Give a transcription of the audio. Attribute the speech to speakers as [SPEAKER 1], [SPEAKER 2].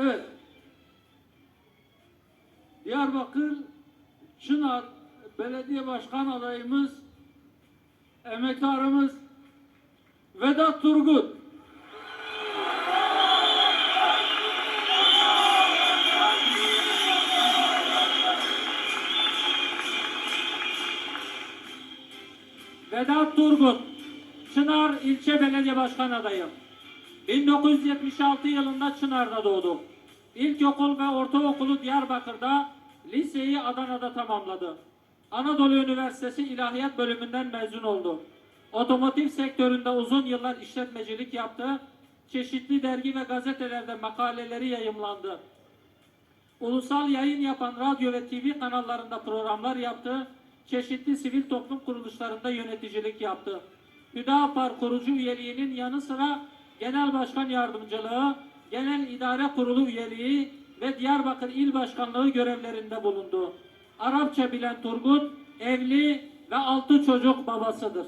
[SPEAKER 1] Evet. Diyarbakır Çınar Belediye Başkan adayımız emektarımız Vedat Turgut. Vedat Turgut, Çınar İlçe Belediye Başkan adayım. 1976 yılında Çınar'da doğdu. İlkokul ve ortaokulu Diyarbakır'da, liseyi Adana'da tamamladı. Anadolu Üniversitesi İlahiyat bölümünden mezun oldu. Otomotiv sektöründe uzun yıllar işletmecilik yaptı. Çeşitli dergi ve gazetelerde makaleleri yayımlandı. Ulusal yayın yapan radyo ve TV kanallarında programlar yaptı. Çeşitli sivil toplum kuruluşlarında yöneticilik yaptı. Hüdapar kurucu üyeliğinin yanı sıra genel başkan yardımcılığı, genel idare kurulu üyeliği ve Diyarbakır İl Başkanlığı görevlerinde bulundu. Arapça bilen Turgut, evli ve altı çocuk babasıdır.